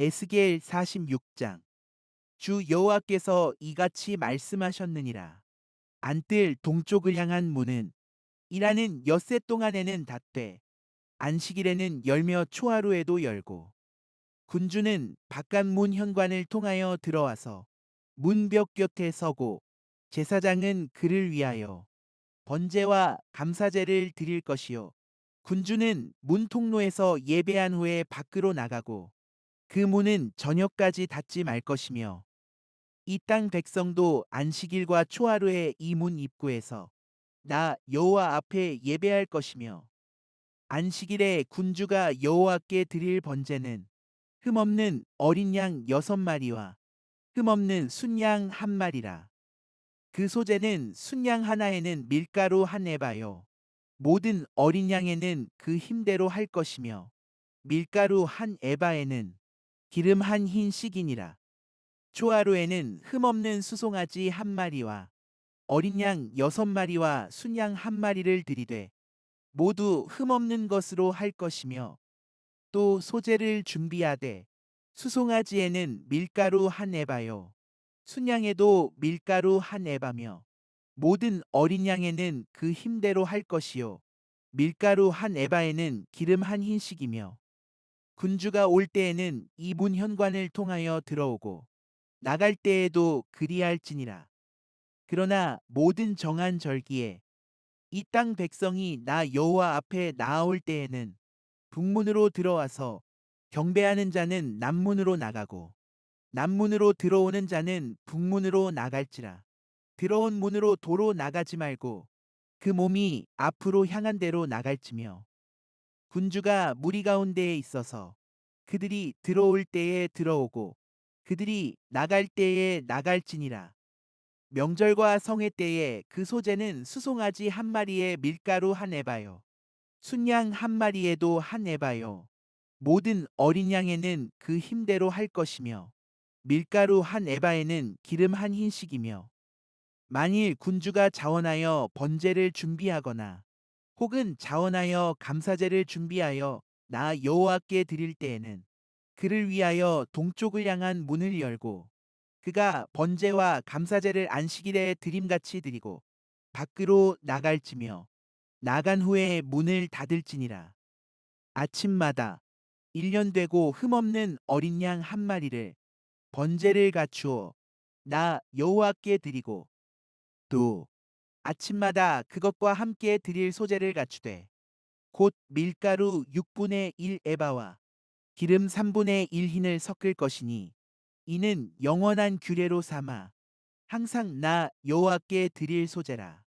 에스겔 46장. 주 여호와께서 이같이 말씀하셨느니라. 안뜰 동쪽을 향한 문은 일하는 엿새 동안에는 닫되 안식일에는 열며 초하루에도 열고. 군주는 바깥 문 현관을 통하여 들어와서 문벽 곁에 서고 제사장은 그를 위하여 번제와 감사제를 드릴 것이요. 군주는 문 통로에서 예배한 후에 밖으로 나가고 그 문은 저녁까지 닫지 말 것이며 이 땅 백성도 안식일과 초하루에 이 문 입구에서 나 여호와 앞에 예배할 것이며 안식일에 군주가 여호와께 드릴 번제는 흠없는 어린 양 여섯 마리와 흠없는 순양 한 마리라. 그 소재는 순양 하나에는 밀가루 한 에바요. 모든 어린 양에는 그 힘대로 할 것이며 밀가루 한 에바에는 기름 한흰 씩이니라. 초하루에는 흠없는 수송아지 한 마리와 어린 양 여섯 마리와 순양 한 마리를 들이되 모두 흠없는 것으로 할 것이며 또 소재를 준비하되 수송아지에는 밀가루 한 에바요 순양에도 밀가루 한 에바며 모든 어린 양에는 그 힘대로 할 것이요 밀가루 한 에바에는 기름 한 흰씩이며 군주가 올 때에는 이 문 현관을 통하여 들어오고 나갈 때에도 그리할지니라. 그러나 모든 정한 절기에 이 땅 백성이 나 여호와 앞에 나아올 때에는 북문으로 들어와서 경배하는 자는 남문으로 나가고 남문으로 들어오는 자는 북문으로 나갈지라. 들어온 문으로 도로 나가지 말고 그 몸이 앞으로 향한 대로 나갈지며 군주가 무리 가운데에 있어서 그들이 들어올 때에 들어오고 그들이 나갈 때에 나갈지니라. 명절과 성회 때에 그 소재는 수송아지 한 마리에 밀가루 한 에바요. 순양 한 마리에도 한 에바요. 모든 어린 양에는 그 힘대로 할 것이며 밀가루 한 에바에는 기름 한 흰씩이며 만일 군주가 자원하여 번제를 준비하거나 혹은 자원하여 감사제를 준비하여 나 여호와께 드릴 때에는 그를 위하여 동쪽을 향한 문을 열고 그가 번제와 감사제를 안식일에 드림같이 드리고 밖으로 나갈지며 나간 후에 문을 닫을지니라. 아침마다 1년 되고 흠없는 어린 양 한 마리를 번제를 갖추어 나 여호와께 드리고 또 아침마다 그것과 함께 드릴 소재를 갖추되 곧 밀가루 6분의 1 에바와 기름 3분의 1 흰을 섞을 것이니 이는 영원한 규례로 삼아 항상 나 여호와께 드릴 소재라.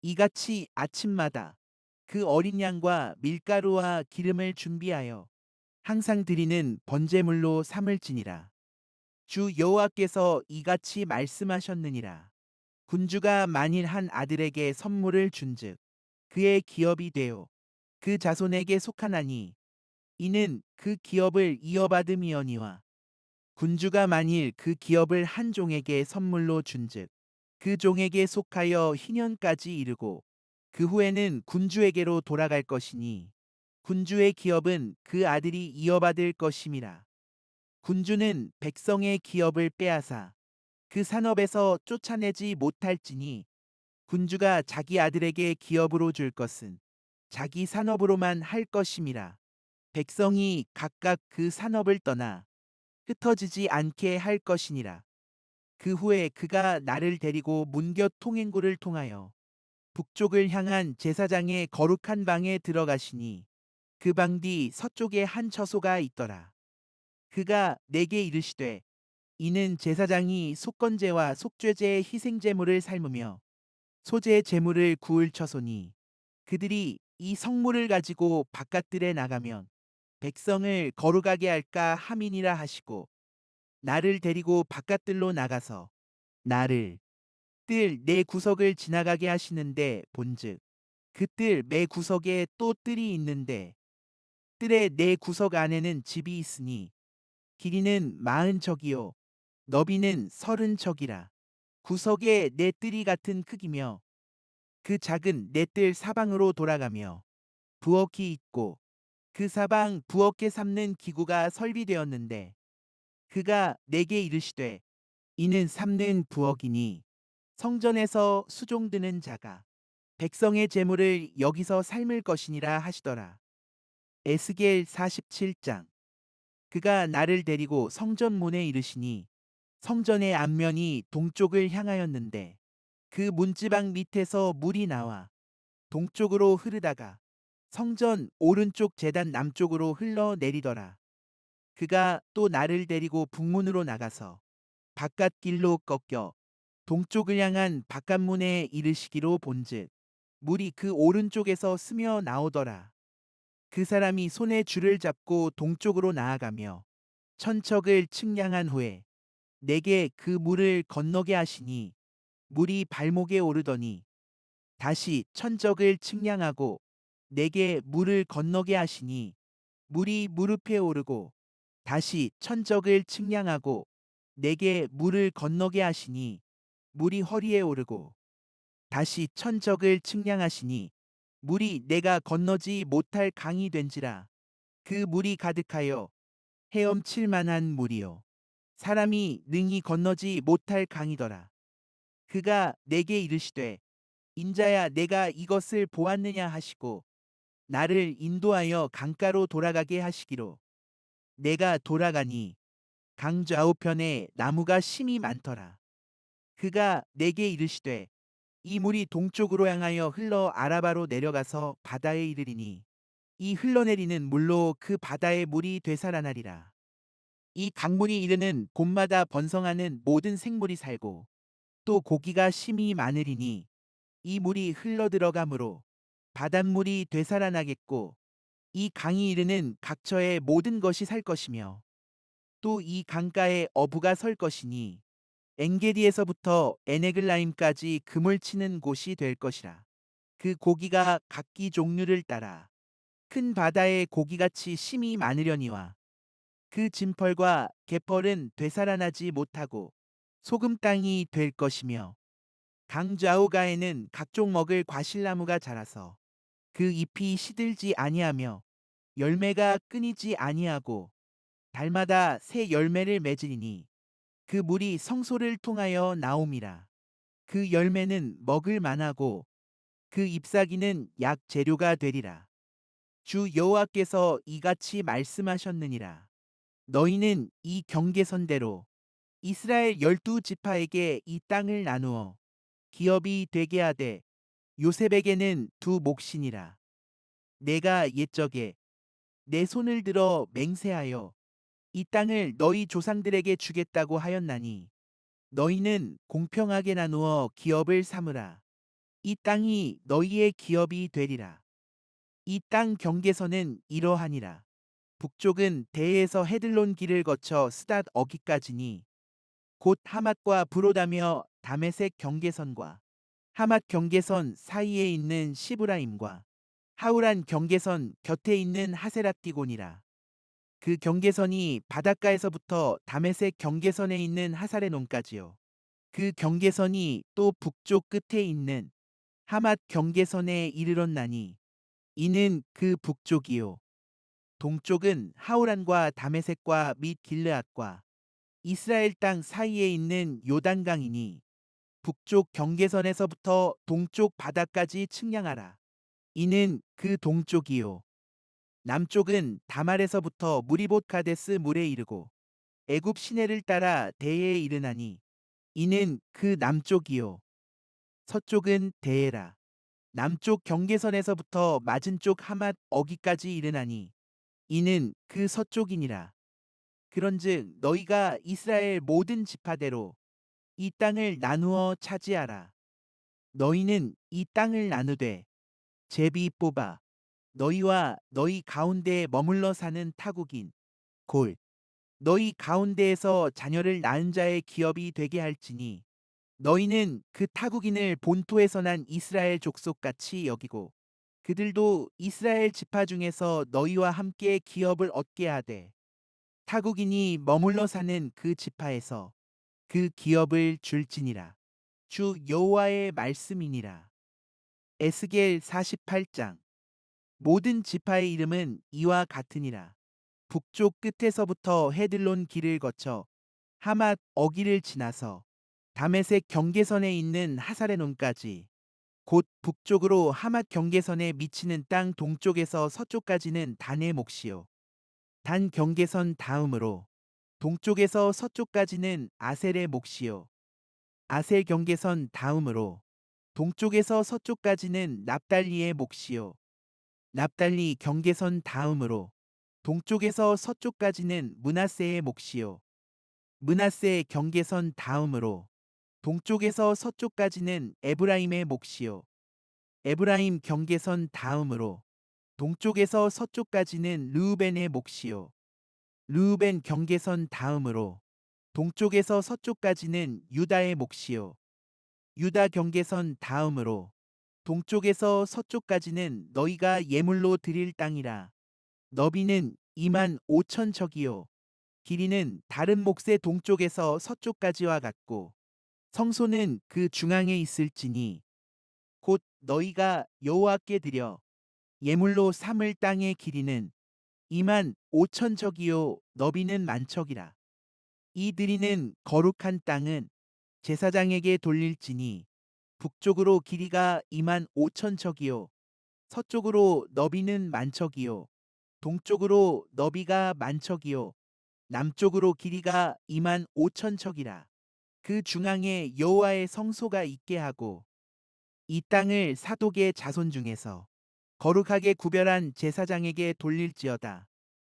이같이 아침마다 그 어린 양과 밀가루와 기름을 준비하여 항상 드리는 번제물로 삼을지니라. 주 여호와께서 이같이 말씀하셨느니라 군주가 만일 한 아들에게 선물을 준즉 그의 기업이 되어 그 자손에게 속하나니 이는 그 기업을 이어받음이어니와 군주가 만일 그 기업을 한 종에게 선물로 준즉 그 종에게 속하여 희년까지 이르고 그 후에는 군주에게로 돌아갈 것이니 군주의 기업은 그 아들이 이어받을 것임이라. 군주는 백성의 기업을 빼앗아 그 산업에서 쫓아내지 못할지니 군주가 자기 아들에게 기업으로 줄 것은 자기 산업으로만 할 것임이라. 백성이 각각 그 산업을 떠나 흩어지지 않게 할 것이니라. 그 후에 그가 나를 데리고 문곁 통행구를 통하여 북쪽을 향한 제사장의 거룩한 방에 들어가시니 그 방 뒤 서쪽에 한 처소가 있더라. 그가 내게 이르시되 이는 제사장이 속건제와 속죄제의 희생제물을 삶으며 소재 제물을 구울 처소니 그들이 이 성물을 가지고 바깥들에 나가면 백성을 거룩하게 할까 함이니라 하시고 나를 데리고 바깥들로 나가서 나를 뜰 내 구석을 지나가게 하시는데 본즉 그뜰 매 구석에 또 뜰이 있는데 뜰의 내 구석 안에는 집이 있으니 길이는 마흔 척이요 너비는 서른 척이라. 구석에 내 뜰이 같은 크기며 그 작은 내뜰 사방으로 돌아가며 부엌이 있고 그 사방 부엌에 삶는 기구가 설비되었는데 그가 내게 이르시되 이는 삼는 부엌이니 성전에서 수종드는 자가 백성의 재물을 여기서 삶을 것이니라 하시더라. 에스겔 47장 그가 나를 데리고 성전 문에 이르시니 성전의 앞면이 동쪽을 향하였는데 그 문지방 밑에서 물이 나와 동쪽으로 흐르다가 성전 오른쪽 재단 남쪽으로 흘러 내리더라. 그가 또 나를 데리고 북문으로 나가서 바깥 길로 꺾여 동쪽을 향한 바깥문에 이르시기로 본즉 물이 그 오른쪽에서 스며 나오더라. 그 사람이 손에 줄을 잡고 동쪽으로 나아가며 천척을 측량한 후에 내게 그 물을 건너게 하시니 물이 발목에 오르더니 다시 천적을 측량하고 내게 물을 건너게 하시니 물이 무릎에 오르고 다시 천적을 측량하고 내게 물을 건너게 하시니 물이 허리에 오르고 다시 천적을 측량하시니 물이 내가 건너지 못할 강이 된지라 그 물이 가득하여 헤엄칠 만한 물이요 사람이 능히 건너지 못할 강이더라 그가 내게 이르시되 인자야 내가 이것을 보았느냐 하시고 나를 인도하여 강가로 돌아가게 하시기로 내가 돌아가니 강 좌우편에 나무가 심이 많더라. 그가 내게 이르시되 이 물이 동쪽으로 향하여 흘러 아라바로 내려가서 바다에 이르리니 이 흘러내리는 물로 그 바다의 물이 되살아나리라. 이 강물이 이르는 곳마다 번성하는 모든 생물이 살고 또 고기가 심이 많으리니 이 물이 흘러 들어가므로 바닷물이 되살아나겠고 이 강이 이르는 각처의 모든 것이 살 것이며 또 이 강가에 어부가 설 것이니 엥게디에서부터 에네글라임까지 금을 치는 곳이 될 것이라. 그 고기가 각기 종류를 따라 큰 바다의 고기같이 심이 많으려니와 그 진펄과 개펄은 되살아나지 못하고 소금 땅이 될 것이며 강 좌우가에는 각종 먹을 과실나무가 자라서 그 잎이 시들지 아니하며 열매가 끊이지 아니하고 달마다 새 열매를 맺으리니 그 물이 성소를 통하여 나옴이라. 그 열매는 먹을 만하고 그 잎사귀는 약 재료가 되리라. 주 여호와께서 이같이 말씀하셨느니라 너희는 이 경계선대로 이스라엘 열두 지파에게 이 땅을 나누어 기업이 되게 하되 요셉에게는 두 몫이니라. 내가 옛적에 내 손을 들어 맹세하여 이 땅을 너희 조상들에게 주겠다고 하였나니 너희는 공평하게 나누어 기업을 삼으라. 이 땅이 너희의 기업이 되리라. 이 땅 경계선은 이러하니라. 북쪽은 대에서 헤들론 길을 거쳐 스닷 어기까지니 곧 하맛과 브로다며 다메색 경계선과 하맛 경계선 사이에 있는 시브라임과 하우란 경계선 곁에 있는 하세라띠곤이라. 그 경계선이 바닷가에서부터 다메색 경계선에 있는 하사레논까지요. 그 경계선이 또 북쪽 끝에 있는 하맛 경계선에 이르렀나니 이는 그 북쪽이요. 동쪽은 하우란과 다메색과 및 길르앗과 이스라엘 땅 사이에 있는 요단강이니 북쪽 경계선에서부터 동쪽 바다까지 측량하라. 이는 그 동쪽이요. 남쪽은 다말에서부터 무리봇 카데스 물에 이르고 애굽 시내를 따라 대에 이르나니 이는 그 남쪽이요. 서쪽은 대에라. 남쪽 경계선에서부터 맞은 쪽 하맛 어기까지 이르나니 이는 그 서쪽이니라. 그런즉 너희가 이스라엘 모든 지파대로 이 땅을 나누어 차지하라. 너희는 이 땅을 나누되 제비 뽑아 너희와 너희 가운데에 머물러 사는 타국인 골 너희 가운데에서 자녀를 낳은 자의 기업이 되게 할지니 너희는 그 타국인을 본토에서 난 이스라엘 족속같이 여기고 그들도 이스라엘 지파 중에서 너희와 함께 기업을 얻게 하되 타국인이 머물러 사는 그 지파에서 그 기업을 줄지니라. 주 여호와의 말씀이니라. 에스겔 48장 모든 지파의 이름은 이와 같으니라. 북쪽 끝에서부터 헤들론 길을 거쳐 하맛 어기를 지나서 다메섹 경계선에 있는 하사레논까지 곧 북쪽으로 하맛 경계선에 미치는 땅 동쪽에서 서쪽까지는 단의 몫이요. 단 경계선 다음으로 동쪽에서 서쪽까지는 아셀의 몫이요. 아셀 경계선 다음으로 동쪽에서 서쪽까지는 납달리의 몫이요. 납달리 경계선 다음으로 동쪽에서 서쪽까지는 문하세의 몫이요. 문하세 경계선 다음으로 동쪽에서 서쪽까지는 에브라임의 몫이요. 에브라임 경계선 다음으로 동쪽에서 서쪽까지는 르우벤의 몫이요. 르우벤 경계선 다음으로 동쪽에서 서쪽까지는 유다의 몫이요. 유다 경계선 다음으로 동쪽에서 서쪽까지는 너희가 예물로 드릴 땅이라. 너비는 2만 5천 척이요. 길이는 다른 몫의 동쪽에서 서쪽까지와 같고 성소는 그 중앙에 있을지니 곧 너희가 여호와께 드려 예물로 삼을 땅의 길이는 2만 5천 척이요 너비는 만 척이라. 이 드리는 거룩한 땅은 제사장에게 돌릴지니 북쪽으로 길이가 2만 5천 척이요 서쪽으로 너비는 만 척이요 동쪽으로 너비가 만 척이요 남쪽으로 길이가 2만 5천 척이라. 그 중앙에 여호와의 성소가 있게 하고 이 땅을 사독의 자손 중에서 거룩하게 구별한 제사장에게 돌릴지어다.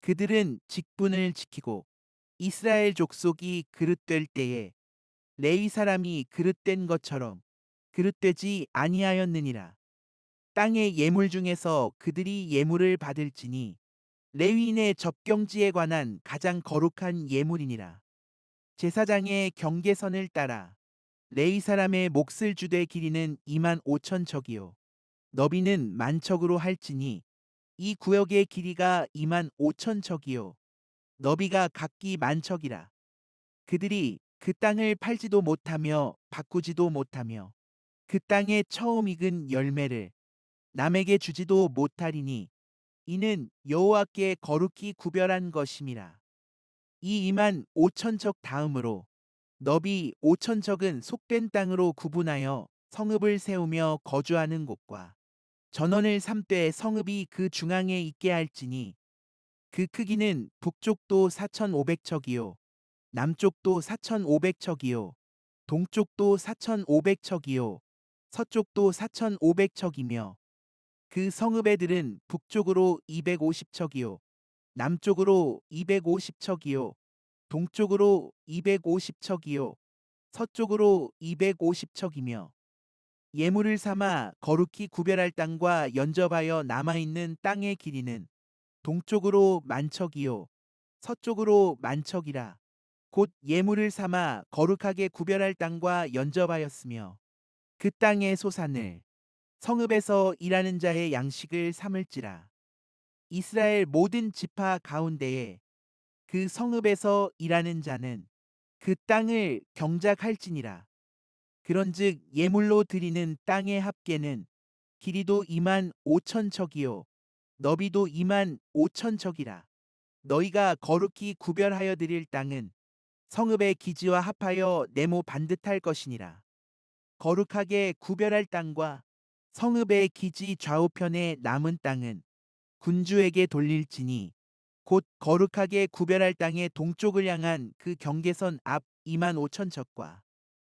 그들은 직분을 지키고 이스라엘 족속이 그릇될 때에 레위 사람이 그릇된 것처럼 그릇되지 아니하였느니라. 땅의 예물 중에서 그들이 예물을 받을지니 레위인의 접경지에 관한 가장 거룩한 예물이니라. 제사장의 경계선을 따라 레위 사람의 몫을 주되 길이는 2만 5천 척이요. 너비는 만 척으로 할지니 이 구역의 길이가 2만 5천 척이요. 너비가 각기 만 척이라. 그들이 그 땅을 팔지도 못하며 바꾸지도 못하며 그 땅에 처음 익은 열매를 남에게 주지도 못하리니 이는 여호와께 거룩히 구별한 것임이라 이 2만 5천 척 다음으로 너비 5천 척은 속된 땅으로 구분하여 성읍을 세우며 거주하는 곳과 전원을 삼되 성읍이 그 중앙에 있게 할지니 그 크기는 북쪽도 4,500척이요 남쪽도 4,500척이요 동쪽도 4,500척이요 서쪽도 4,500척이며 그 성읍 애들은 북쪽으로 250척이요 남쪽으로 250척이요 동쪽으로 250척이요 서쪽으로 250척이며 예물을 삼아 거룩히 구별할 땅과 연접하여 남아있는 땅의 길이는 동쪽으로 만척이요 서쪽으로 만척이라. 곧 예물을 삼아 거룩하게 구별할 땅과 연접하였으며 그 땅의 소산을 성읍에서 일하는 자의 양식을 삼을지라 이스라엘 모든 지파 가운데에 그 성읍에서 일하는 자는 그 땅을 경작할지니라. 그런즉 예물로 드리는 땅의 합계는 길이도 2만 5천 척이요 너비도 2만 5천 척이라. 너희가 거룩히 구별하여 드릴 땅은 성읍의 기지와 합하여 네모 반듯할 것이니라. 거룩하게 구별할 땅과 성읍의 기지 좌우편에 남은 땅은 군주에게 돌릴지니 곧 거룩하게 구별할 땅의 동쪽을 향한 그 경계선 앞 2만 5천 척과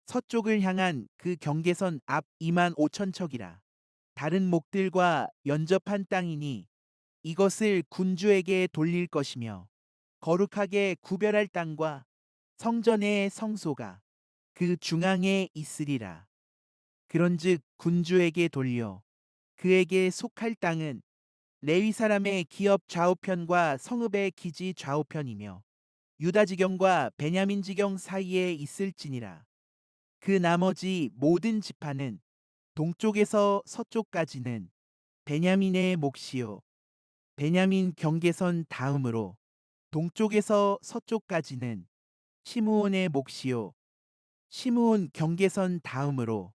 서쪽을 향한 그 경계선 앞 2만 5천 척이라. 다른 목들과 연접한 땅이니 이것을 군주에게 돌릴 것이며 거룩하게 구별할 땅과 성전의 성소가 그 중앙에 있으리라. 그런즉 군주에게 돌려 그에게 속할 땅은 레위 사람의 기업 좌우편과 성읍의 기지 좌우편이며 유다 지경과 베냐민 지경 사이에 있을지니라. 그 나머지 모든 지파는 동쪽에서 서쪽까지는 베냐민의 몫이요. 베냐민 경계선 다음으로 동쪽에서 서쪽까지는 시므온의 몫이요. 시므온 경계선 다음으로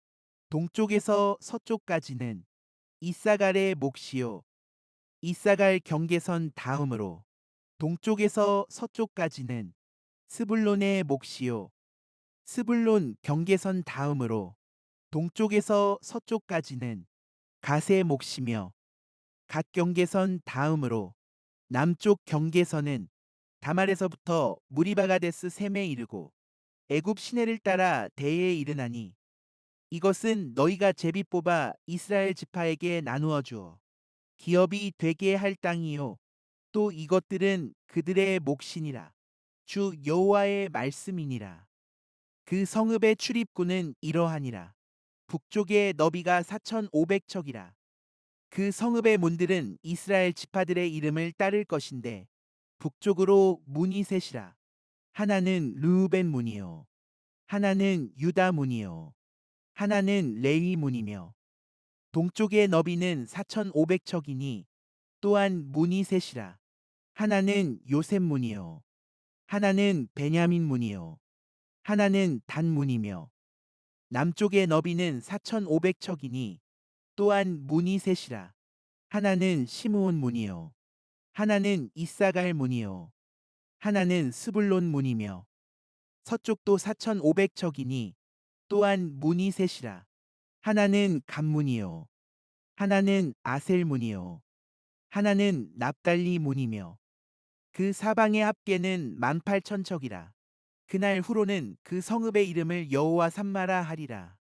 동쪽에서 서쪽까지는 이사갈의 몫이요. 이사갈 경계선 다음으로 동쪽에서 서쪽까지는 스불론의 몫이요. 스불론 경계선 다음으로 동쪽에서 서쪽까지는 갓의 몫이며 갓 경계선 다음으로 남쪽 경계선은 다말에서부터 무리바가데스 셈에 이르고 애굽 시내를 따라 대에 이르나니 이것은 너희가 제비 뽑아 이스라엘 지파에게 나누어 주어 기업이 되게 할 땅이요. 또 이것들은 그들의 몫이니라. 주 여호와의 말씀이니라. 그 성읍의 출입구는 이러하니라. 북쪽의 너비가 4,500척이라. 그 성읍의 문들은 이스라엘 지파들의 이름을 따를 것인데 북쪽으로 문이 셋이라. 하나는 르우벤 문이요. 하나는 유다 문이요. 하나는 레위 문이며 동쪽의 너비는 4,500척이니 또한 문이 셋이라. 하나는 요셉 문이요. 하나는 베냐민 문이요. 하나는 단 문이며 남쪽의 너비는 4,500척이니 또한 문이 셋이라. 하나는 시므온 문이요. 하나는 이사갈 문이요. 하나는 스불론 문이며 서쪽도 4,500척이니 또한 문이 셋이라 하나는 간문이요 하나는 아셀 문이요 하나는 납달리 문이며 그 사방의 합계는 18,000척이라. 그날 후로는 그 성읍의 이름을 여호와 삼마라 하리라